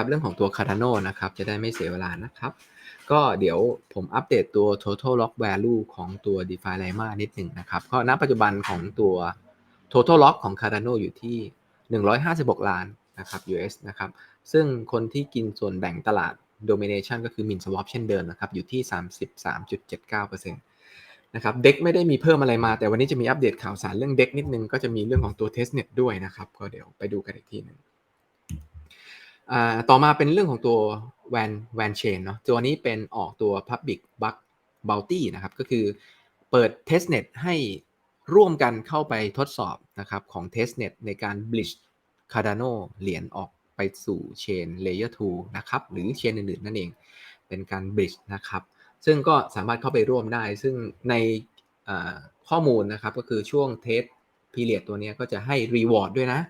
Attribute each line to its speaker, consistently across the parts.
Speaker 1: ครับเรื่องของตัว Cardano นะครับ จะได้ไม่เสียเวลานะครับ ก็เดี๋ยวผมอัปเดตตัว total lock value ของตัว DeFi Lima นิดหนึ่งนะครับ ก็ณปัจจุบันของตัว total lock ของ Cardano อยู่ที่ 156 ล้านนะครับ US นะครับ ซึ่งคนที่กินส่วนแบ่งตลาด domination ก็คือ Min Swap เช่นเดิมนะครับ อยู่ที่ 33.79%นะครับเด็กไม่ได้มีเพิ่มอะไรมา แต่วันนี้จะมีอัปเดตข่าวสารเรื่องเด็กนิดนึงก็จะมีเรื่องของตัว testnet ด้วยนะครับ ก็เดี๋ยวไปดูกันอีกทีหนึง ต่อมาเป็นเรื่องของตัว van van chain เนาะตัวนี้เป็นออกตัว public bug bounty นะครับ ก็คือเปิด testnet ให้ร่วมกันเข้าไปทดสอบนะครับของ testnet ในการ bridge Cardano เหรียญออกไปสู่ chain layer 2 นะครับ หรือ chain อื่นๆ นั่นเอง เป็นการ bridge นะครับ ซึ่งก็สามารถเข้าไปร่วมได้ ซึ่งในข้อมูลนะครับก็คือช่วงเทส period ตัวนี้ก็จะให้ reward ด้วยนะ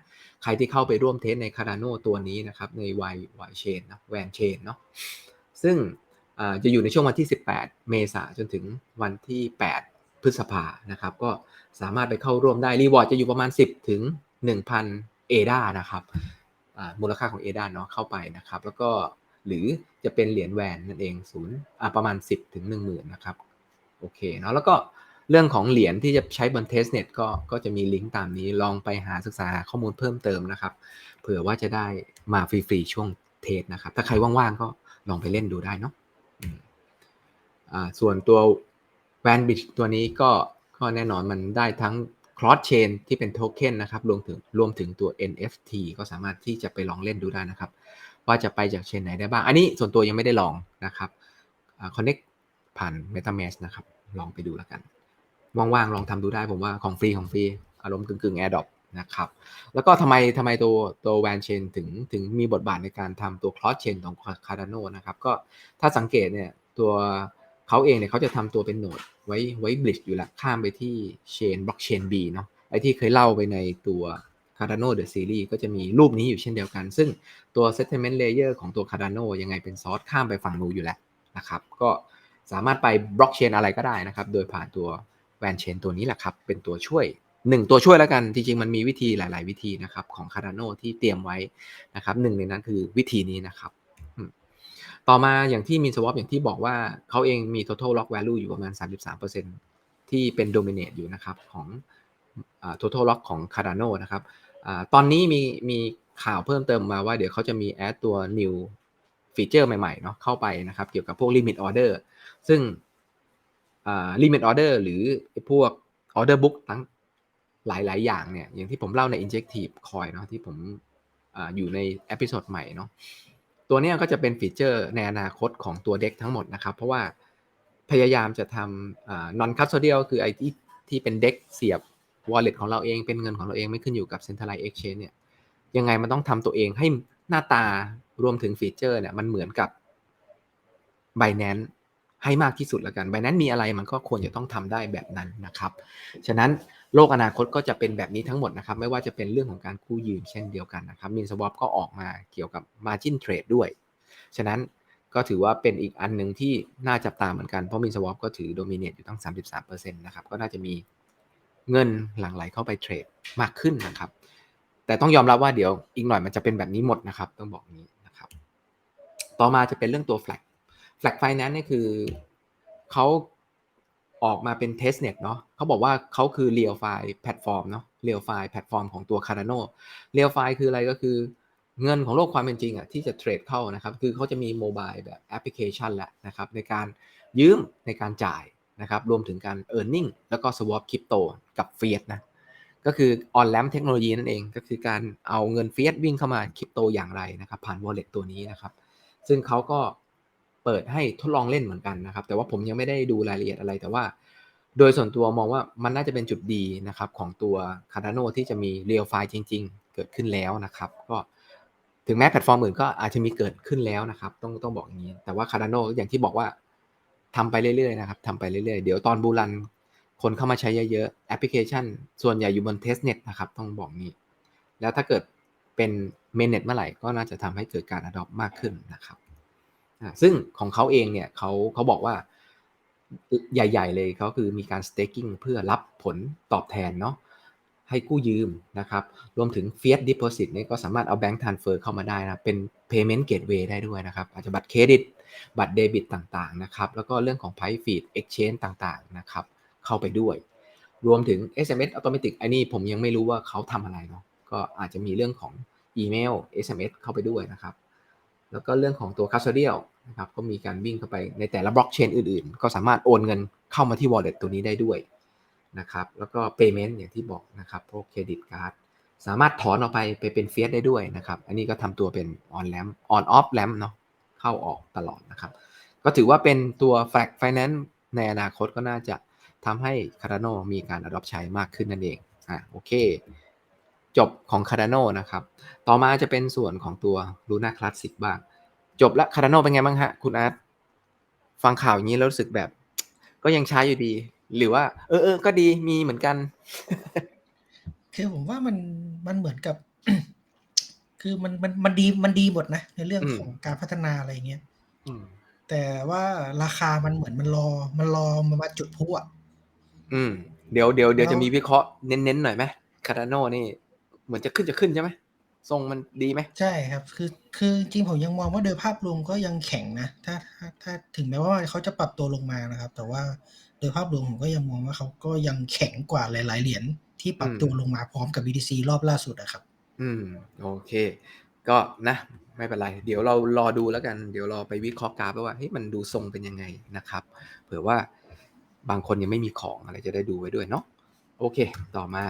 Speaker 1: ใครที่เข้าไปร่วมเทสใน Cardano ตัวนี้นะครับใน Y Y Chain นะ Van Chain เนาะซึ่งจะอยู่ในช่วงวันที่ 18 เมษาจนถึงวันที่ 8 พฤษภานะครับก็สามารถไปเข้าร่วมได้รีวอร์ดจะอยู่ประมาณ 10 ถึง 1,000เอดานะครับมูลค่าของเอดาเนาะเข้าไปนะครับแล้วก็หรือจะเป็นเหรียญแวนนั่นเองศูนย์ประมาณ 10 ถึง 10,000 นะครับโอเคเนาะแล้วก็ เรื่องของเหรียญที่จะใช้บน testnet ก็ก็จะมีลิงก์ตามนี้ลองไปหาศึกษาข้อมูลเพิ่มเติมนะครับ เผื่อว่าจะได้มาฟรีๆช่วงเทสนะครับ ถ้าใครว่างๆก็ลองไปเล่นดูได้เนาะส่วนตัว v a n b i t ตัวนี้ก็ก็แน่นอนมันได้ทั้ง cross chain ที่เป็นโทเค็นนะครับรวมถึงรวมถึงตัว NFT ก็สามารถที่จะไปลองเล่นดูได้นะครับ ว่าจะไปจากเชนไหนได้บ้าง อันนี้ส่วนตัวยังไม่ได้ลองนะครับ connect ผ่าน MetaMask นะครับ ลองไปดูแล้วกัน ว่างๆลองทำดูได้ผมว่าของฟรีของฟรีอารมณ์กึ่งๆ AirDrop นะครับ แล้วก็ทำไมทำไมตัวตัว Van Chain ถึงถึงมีบทบาทในการทำตัว Cross Chain ของ Cardano นะครับ ก็ถ้าสังเกตเนี่ยตัวเขาเองเนี่ยเขาจะทำตัวเป็นโนดไว้ไว้บลิชอยู่ละข้ามไปที่ Chain Blockchain B เนาะไอที่เคยเล่าไปในตัว Cardano The Series ก็จะมีรูปนี้อยู่เช่นเดียวกัน ซึ่งตัว Settlement Layer ของตัว Cardano ยังไงเป็นซอสข้ามไปฝั่งนู้นอยู่แล้วนะครับ ก็สามารถไปบล็อกเชนอะไรก็ได้นะครับ โดยผ่านตัว แวนเชนตัวนี้แหละครับ เป็นตัวช่วย1ตัวช่วยแล้วกันจริงๆมันมีวิธีหลาย ๆ วิธีนะครับของ Cardano ที่เตรียมไว้นะครับหนึ่งในนั้นคือวิธีนี้นะครับต่อมาอย่างที่ Min Swap อย่างที่บอกว่าเขาเองมี total lock value อยู่ประมาณ 33%ที่เป็น dominate อยู่นะครับของ total lock ของ Cardano นะครับอตอนนี้มีมีข่าวเพิ่มเติมมาว่าเดี๋ยวเขาจะมี add ตัว new ฟีเจอร์ใหม่ ๆ เนาะเข้าไปนะครับเกี่ยวกับพวก limit order ซึ่ง limit order หรือพวก order book ทั้งหลาย ๆ อย่างเนี่ย อย่างที่ผมเล่าใน injective coin เนาะที่ผมออยู่ในเอพิโซดใหม่เนาะตัวนี้ก็จะเป็นฟีเจอร์ในอนาคตของตัวเด็กทั้งหมดนะครับ เพราะว่าพยายามจะทำ non custodial คือไอที่ที่เป็นเด็กเสียบ wallet ของเราเองเป็นเงินของเราเองไม่ขึ้นอยู่กับ centralized exchange เนี่ยยังไงมันต้องทำตัวเองให้หน้าตารวมถึงฟีเจอร์เนี่ยมันเหมือนกับ Binance ให้มากที่สุดแล้วกัน Binance มีอะไรมันก็ควรจะต้องทำได้แบบนั้นนะครับ ฉะนั้นโลกอนาคตก็จะเป็นแบบนี้ทั้งหมดนะครับ ไม่ว่าจะเป็นเรื่องของการกู้ยืมเช่นเดียวกันนะครับ Min Swap ก็ออกมาเกี่ยวกับ Margin Trade ด้วย ฉะนั้นก็ถือว่าเป็นอีกอันหนึ่งที่น่าจับตาเหมือนกัน เพราะ Min Swap ก็ถือ Dominate อยู่ตั้ง 33%นะครับ ก็น่าจะมีเงินหลั่งไหลเข้าไปเทรดมากขึ้นนะครับ แต่ต้องยอมรับว่าเดี๋ยวอีกหน่อยมันจะเป็นแบบนี้หมดนะครับ ต้องบอกนี้นะครับ ต่อมาจะเป็นเรื่องตัว flag flag finance นี่คือเขาออกมาเป็น testnet เนาะเขาบอกว่าเขาคือ real file platform เนาะ real file platform ของตัว Cardano real f i คืออะไรก็คือเงินของโลกความเป็นจริงอะที่จะเทรดเข้านะครับ คือเขาจะมีโมบายแบบแอปพลิเคชันแหละนะครับ ในการยืมในการจ่ายนะครับ รวมถึงการ earning แล้วก็ swap crypto กับ fiat นะ ก็คือ on ramp เทคโนโลยีนั่นเอง ก็คือการเอาเงิน fiat วิ่งเข้ามาคริปโตอย่างไรนะครับ ผ่าน wallet ตัวนี้นะครับ ซึ่งเขาก็ ปิดให้ทดลองเล่นเหมือนกันนะครับ แต่ว่าผมยังไม่ได้ดูรายละเอียดอะไร แต่ว่า โดยส่วนตัวมองว่ามันน่าจะเป็นจุดดีนะครับ ของตัว Cardano ที่จะมี Real File จริง ๆ เกิดขึ้นแล้วนะครับ ก็ถึงแม้แพลตฟอร์มอื่นก็อาจจะมีเกิดขึ้นแล้วนะครับ ต้องต้องบอกอย่างนี้ แต่ว่า Cardano อย่างที่บอกว่าทำไปเรื่อยๆนะครับทำไปเรื่อยๆ เดี๋ยวตอนบูรัน คนเข้ามาใช้เยอะๆ แอปพลิเคชัน ส่วนใหญ่อยู่บน testnet นะครับ ต้องบอกนี้ แล้วถ้าเกิดเป็น mainnet เมื่อไหร่ก็น่าจะทำให้เกิดการ adopt มากขึ้นนะครับ ซึ่งของเขาเองเนี่ยเขาเขาบอกว่าใหญ่ ๆ เลยเขาคือมีการ staking เพื่อรับผลตอบแทนเนาะให้กู้ยืมนะครับ รวมถึง Fiat Deposit เนี่ยก็สามารถเอา Bank Transfer เข้ามาได้นะเป็น Payment Gateway ได้ด้วยนะครับ อาจจะบัตรเครดิต บัตรเดบิตต่างๆนะครับ แล้วก็เรื่องของ Price Feed Exchange ต่างๆนะครับ เข้าไปด้วย รวมถึง SMS Automatic อันนี้ผมยังไม่รู้ว่าเขาทำอะไรเนาะก็อาจจะมีเรื่องของอีเมล SMS เข้าไปด้วยนะครับ แล้วก็เรื่องของตัว Custodial นะครับก็มีการวิ่งเข้าไปในแต่ละบล็อกเชนอื่นๆ ก็สามารถโอนเงินเข้ามาที่ Wallet ตัวนี้ได้ด้วยนะครับแล้วก็ Payment อย่างที่บอกนะครับพวกเครดิตการ์ดสามารถถอนออกไปไปเป็นเฟียสได้ด้วยนะครับ อันนี้ก็ทำตัวเป็น on ramp on off ramp เนาะเข้าออกตลอดนะครับ ก็ถือว่าเป็นตัว Flag Finance ในอนาคตก็น่าจะทำให้ Cardano มีการ adopt ใช้มากขึ้นนั่นเองอะโอเค จบของ Cardano นะครับ ต่อมาจะเป็นส่วนของตัว Luna Classic บ้าง จบละ Cardano เป็นไงบ้างฮะ คุณอาร์ตฟังข่าวอย่างนี้แล้วรู้สึกแบบ ก็ยังใช้อยู่ดี หรือว่า เออเออก็ดีมีเหมือนกัน
Speaker 2: คือผมว่ามันมันเหมือนกับ คือมันมันมันดีมันดีหมดนะ ในเรื่อง
Speaker 1: อืม
Speaker 2: ของการพัฒนาอะไรอย่างเงี้ย
Speaker 1: อืม
Speaker 2: แต่ว่าราคามันเหมือนมันรอ มันรอมันมาจุดพลุอะ
Speaker 1: อืม เดี๋ยวเดี๋ยวเดี๋ยว
Speaker 2: แล้ว
Speaker 1: จะมีวิเคราะห์เน้นๆหน่อยไหมคาร์ดโนนี่ เหมือนจะขึ้นจะขึ้นใช่ไหม ทรงมันดีไหม
Speaker 2: ใช่ครับ คือคือจริงผมยังมองว่าโดยภาพรวมก็ยังแข็งนะ ถ้าถ้าถ้าถึงแม้ว่าเขาจะปรับตัวลงมานะครับ แต่ว่าโดยภาพรวมผมก็ยังมองว่าเขาก็ยังแข็งกว่าหลาย ๆ เหรียญที่ปรับตัวลงมาพร้อมกับ BTC รอบล่าสุดอะครับ
Speaker 1: อืม โอเค ก็นะ ไม่เป็นไร เดี๋ยวเรารอดูแล้วกัน เดี๋ยวรอไปวิเคราะห์กราฟว่าเฮ้ยมันดูทรงเป็นยังไงนะครับ เผื่อว่าบางคนยังไม่มีของอะไรจะได้ดูไว้ด้วยเนาะโอเค ต่อมา